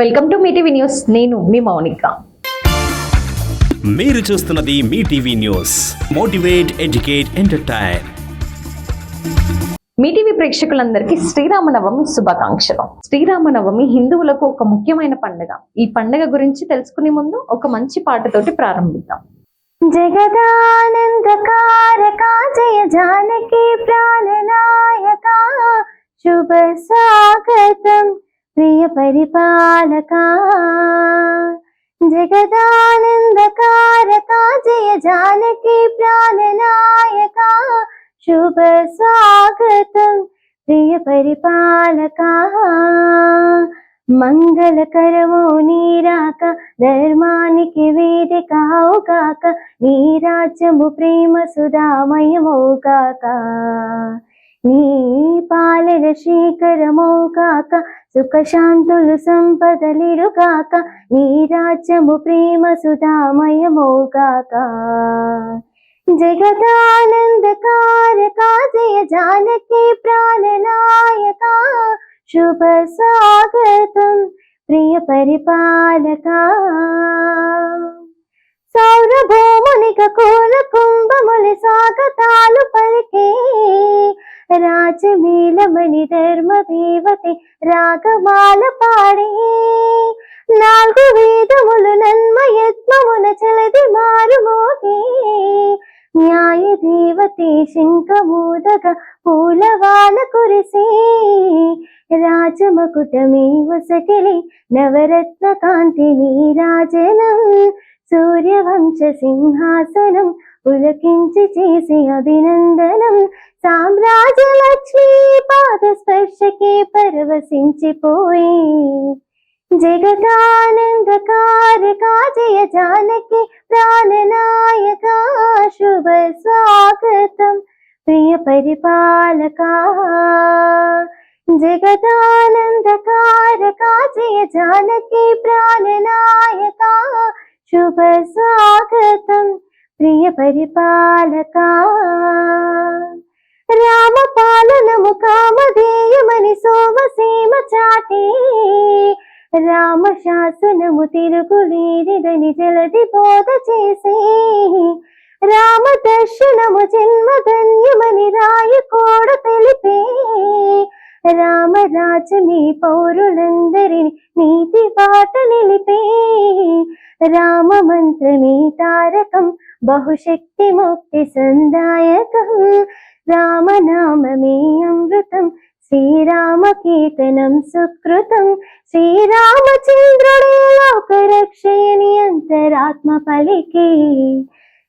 Welcome to Mee TV news. నేను మీ మౌనిక. మీరు చూస్తున్నది Mee TV news. Motivate educate entertain. Mee TV ప్రేక్షకులందరికీ శ్రీరామనవమి శుభాకాంక్షలు. శ్రీరామనవమి హిందువులకు ఒక ముఖ్యమైన పండుగ. ఈ పండుగ గురించి తెలుసుకునే ముందు ఒక మంచి పాటతోటి ప్రారంభిద్దాం. జగదానందకారక జయ జానకి ప్రాణనాయక శుభ స్వాగతం. ప్రియ పరిపాలక జగదానందకారక జయ జానకి ప్రాణనాయక శుభ స్వాగతం. ప్రియ పరిపాలక మంగళకరమో నీరాక ధర్మానికి వేదికావుగాక నీ రాజ్యము ప్రేమ సుధామయమో కాక నీ పాలన శేఖరమో కాక సుఖశాంతులు సంపదలిరుగాక నీ రాజ్యము ప్రేమ సుధామయమో కాక జగదానందకారక జయ జానకి ప్రాణనాయక శుభ స్వాగతం ప్రియ పరిపాలక. సౌరభూమునిక కూల కుంభములి స్వాగతాలు పలికే రాజమీలమణి ధర్మ దేవతి రాగమాల పాడే. నాలుగు వేదములు నన్మయత్మమున చలది మారుమోగే. న్యాయ దేవతే శంఖమూదగ పూలవాన కురిసే. రాజమకుటమే వసకిలి నవరత్న కాంతిని రాజనం. సూర్యవంశ సింహాసనం పులకించి చేసి అభినందనం. సామ్రాజ్య లక్ష్మీ పాద స్పర్శకే పరవశించిపోయి జగదానందకారక జయ జానకి ప్రాణనాయక శుభ స్వాగతం. ప్రియ పరిపాలక జగదానందకారక జయ జానకి ప్రాణనాయక శుభ స్వాగతం. ప్రియ పరిపాలక. రామ పాలనము కామధేయమని సోమసీమ చాటే. రామ శాసనము తిరుగులేనిదని జలది బోధ చేసే. రామ దర్శనము జన్మధన్యమని రాయి కూడా తెలిపే. రామ పౌరులందరిని నీతి బాట నిలిపే రామ మంత్రమే తారకం బహుశక్తి ముక్తి సందాయకం. రామనామమే అమృతం శ్రీరామ కీర్తనం సుకృతం. శ్రీరామచంద్రుడే లోక రక్షయని అంతరాత్మ పలికి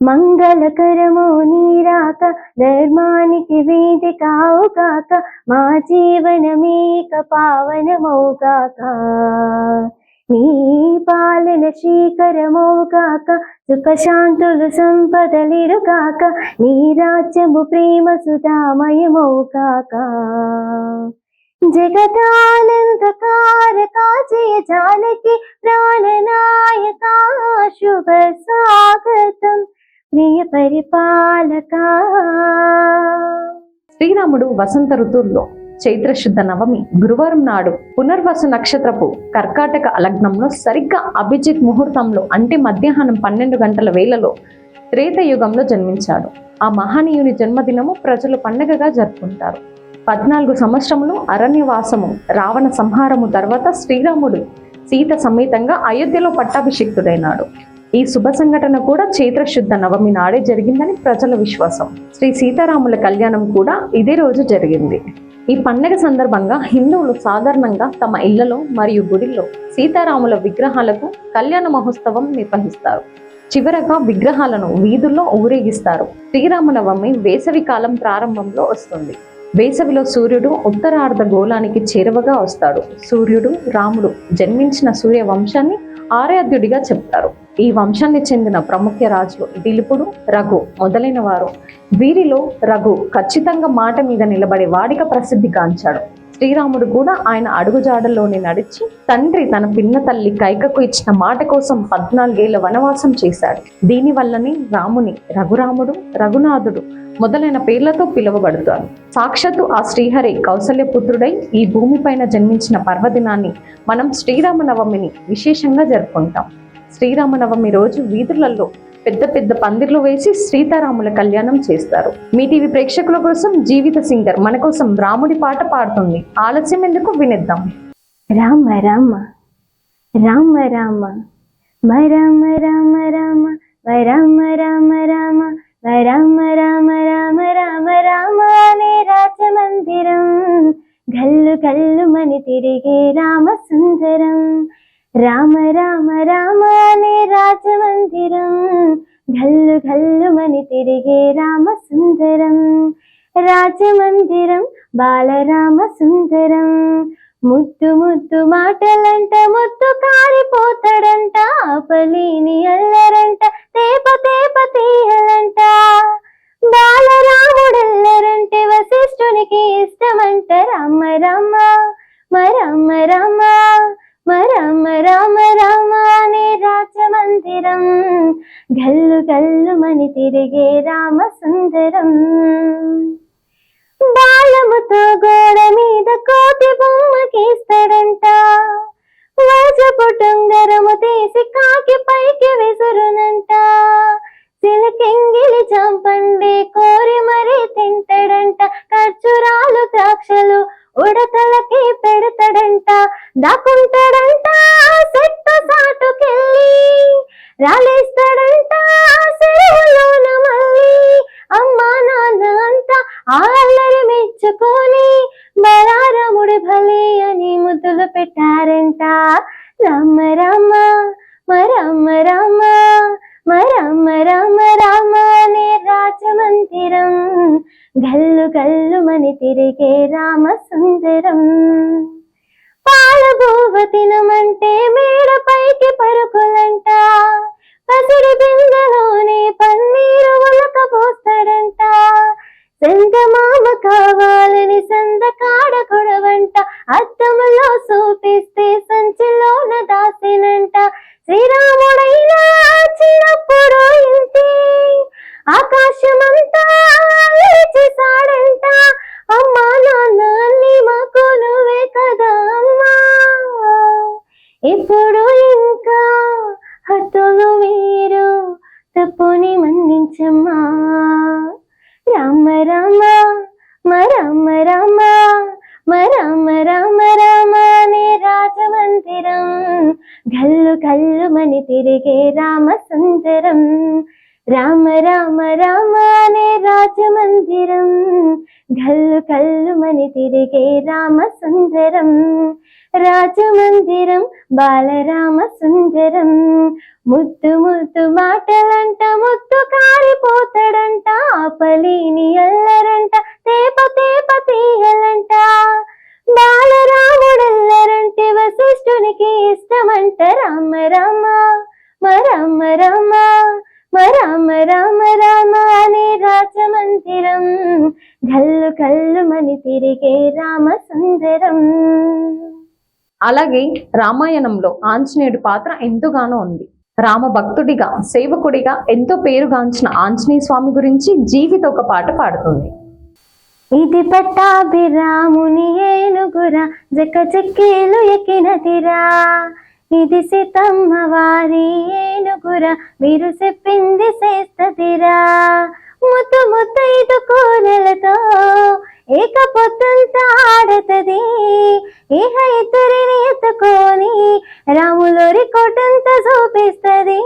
మంగళకరము నీరాక ధర్మానికి వీధి కావు కాక మా జీవనమేక పావనమౌగాక నీ పాలన శ్రీకరమౌగాక సుఖశాంతులు సంపదలిరుగాక నీ రాజ్యము ప్రేమ సుధామయమౌగాక జగదానందకారక జయ జానకి ప్రాణనాయక శుభ స్వాగతం. ప్రియ పరిపాలక శ్రీరాముడు వసంత ఋతువుల్లో చైత్ర శుద్ధ నవమి గురువారం నాడు పునర్వసు నక్షత్రపు కర్కాటక అలగ్నంలో సరిగ్గా అభిజిత్ ముహూర్తంలో అంటే మధ్యాహ్నం పన్నెండు గంటల వేళలో త్రేతయుగంలో జన్మించాడు. ఆ మహనీయుని జన్మదినము ప్రజలు పండగగా జరుపుకుంటారు. పద్నాలుగు సంవత్సరములు అరణ్యవాసము రావణ సంహారము తర్వాత శ్రీరాముడు సీత సమేతంగా అయోధ్యలో పట్టాభిషిక్తుడైనాడు. ఈ శుభ సంఘటన కూడా చైత్ర శుద్ధ నవమి నాడే జరిగిందని ప్రజల విశ్వాసం. శ్రీ సీతారాముల కళ్యాణం కూడా ఇదే రోజు జరిగింది. ఈ పండగ సందర్భంగా హిందువులు సాధారణంగా తమ ఇళ్ళలో మరియు గుడిలో సీతారాముల విగ్రహాలకు కళ్యాణ మహోత్సవం నిర్వహిస్తారు. చివరగా విగ్రహాలను వీధుల్లో ఊరేగిస్తారు. శ్రీరామనవమి వేసవి కాలం ప్రారంభంలో వస్తుంది. వేసవిలో సూర్యుడు ఉత్తరార్ధ గోళానికి చేరువగా వస్తాడు. సూర్యుడు రాముడు జన్మించిన సూర్య వంశాన్ని ఆరాధ్యుడిగా చెప్తారు. ఈ వంశానికి చెందిన ప్రముఖ రాజులు దిలుపుడు రఘు మొదలైన వారు వీరిలో రఘు ఖచ్చితంగా మాట మీద నిలబడే వాడిగా ప్రసిద్ధి గాంచాడు. శ్రీరాముడు కూడా ఆయన అడుగుజాడల్లోనే నడిచి తండ్రి తన పిన్న తల్లి కైకకు ఇచ్చిన మాట కోసం పద్నాలుగేళ్ళ వనవాసం చేశాడు. దీని వల్లనే రాముని రఘురాముడు రఘునాథుడు మొదలైన పేర్లతో పిలువబడతారు. సాక్షాత్తు ఆ శ్రీహరి కౌసల్యపుత్రుడై ఈ భూమిపైన జన్మించిన పర్వదినాన్ని మనం శ్రీరామనవమిని విశేషంగా జరుపుకుంటాం. శ్రీరామనవమి రోజు వీధులలో పెద్ద పెద్ద పందిర్లు వేసి సీతారాముల కళ్యాణం చేస్తారు మీ టీవీ ప్రేక్షకుల కోసం జీవిత సింగర్ మన కోసం రాముడి పాట పాడుతుంది ఆలస్యం ఎందుకు వినిద్దాం రామ రామ రామ రామ రామ రామ రామ రామ రామ రామ రామ రామ రామ రామ రామ అనే రాజమందిరం గల్లు గల్లు మని తిరిగే రామ సుందరం రామ రామ రామ అనే రాజమందిరం ఘల్లు ఘల్లుమని తిరిగే రామ సుందరం రాజమందిరం బాలరామ సుందరం ముద్దు ముద్దు మాటలంట ముద్దు కారిపోతాడంట. ఆపలేని అల్లరంట తేప తేప తీయలంట. బాలరాముడల్లరంటే వశిష్ఠునికి వాజపుటుంగరము తీసి కాకి పైకి విసురునంట. సిలకెంగిలి చంపండి కోరి మరీ తింటాడంట. ఖర్చురాలు ద్రాక్షలు ఉడతలకి పెడతాడంట. దాకుంటాడంట సెట్టు సాటుకెళ్ళి రాలేస్తాడంట. సెలవులోన మళ్ళీ అమ్మా నాన్న అంతా అల్లరి మెచ్చుకొని బలారముడి భలే అని ముద్దులు పెట్టారంట. రామ రామ మరమ్మ రామ మరమ్మ రామ రామ అనే రాజమందిరం. గల్లు గల్లు మని తిరిగే రామ సుందరం రామ రామ మరమ రామ రామానే రాజమందిరం. గల్లు కల్లు మని తిరిగే రామ సుందరం రామ రామ రామానే రాజమందిరం. గల్లు కల్లు మని తిరిగే రామ సుందరం రాజమందిరం బాలరామ సుందరం ముద్దు ముద్దు మాటలంట ముద్దు కారిపోతాడంట ఆపలేని అల్లరంట. తేప తేప తీయలంట బాలరాముడల్లరంటే వశిష్ఠునికి ఇష్టమంట. రామ రామ మరమ్మ రామ మరమ్మ రామ రామ అనే రాజమందిరం. గల్లు గల్లు మని తిరిగే రామ సుందరం అలాగే రామాయణంలో ఆంజనేయుడి పాత్ర ఎంతగానో ఉంది. రామ భక్తుడిగా సేవకుడిగా ఎంతో పేరుగాంచిన ఆంజనేయ స్వామి గురించి జీవిత ఒక పాట పాడుతుంది. ఇది పట్టాభిరాముని ఏనుగురా జక చెక్కేలు ఎక్కినదిరా. ఇది సీతమ్మ వారి ఏనుగురా మీరు చెప్పింది చేస్తదిరా. ముద్దు ముద్దైదు కోనెలతో ఏక పొద్దంతా ఆడతది. ఇహ ఇద్దరిని ఎత్తుకొని రాములోరి కోటంతా చూపిస్తది.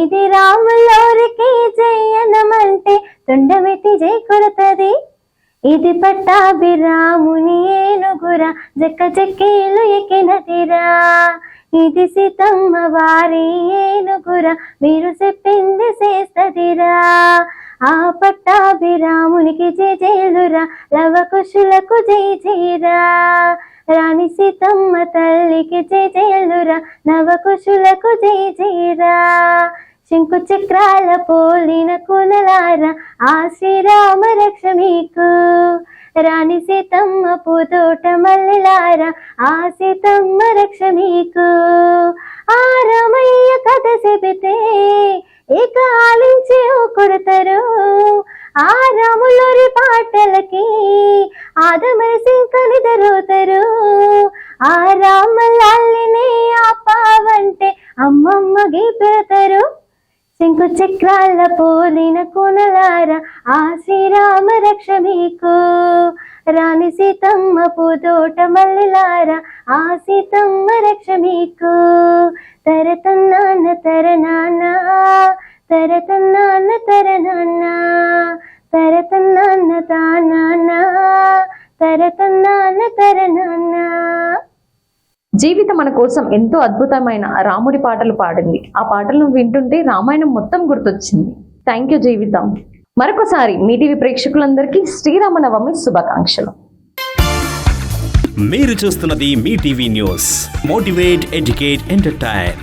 ఇది రాములోరికి జయనమంటే తొండమెట్టి జై కొడతది. ఇది పట్టాభిరాముని ఏనుగురా జక్క చెక్కేలు ఎక్కినదిరా ఇది సీతమ్మ వారి ఏనుగురా మీరు చెప్పింది చేస్తదిరా ఆ పట్టాభిరామునికి జై జయలురా లవ కుశులకు జై జయరా. రాణి సీతమ్మ తల్లికి జయ జయలురా నవకుశులకు జయ జయరా. శంకు చక్రాల పోలిన కునలారా ఆ శ్రీరామ రక్ష మీకు. రాణి సీతమ్మ పూతోట మల్లెలారా ఆ సీతమ్మ రక్ష మీకు. ఆ రామయ్య కథ చెబితే ఇక ఆలించి కొడతారు. ఆ రాములోరి పాటలకి ఆదమరిసి కనిదరుతారు ఆ రామలాల్ని ఆపావంటే అమ్మమ్మకి పెడతారు. శంకు చక్రాల పోలిన కొనలార ఆ శ్రీరామ రక్ష మీకు. రాణి సీతమ్మ పూతోట మల్లెలార ఆ సీతమ్మ రక్ష మీకు. తరతన్నాన్న తరనాన్న తరతన్నాన్న తరనాన్న తరతన్నాన్న తానాన్న తరతన్నాన్న తరనాన్న జీవితం మన కోసం ఎంతో అద్భుతమైన రాముడి పాటలు పాడింది. ఆ పాటలను వింటుంటే రామాయణం మొత్తం గుర్తొచ్చింది. థ్యాంక్ యూ జీవితం. మరొకసారి మీ టీవీ ప్రేక్షకులందరికీ శ్రీరామనవమి శుభాకాంక్షలు. మీరు చూస్తున్నది Mee TV news. Motivate educate entertain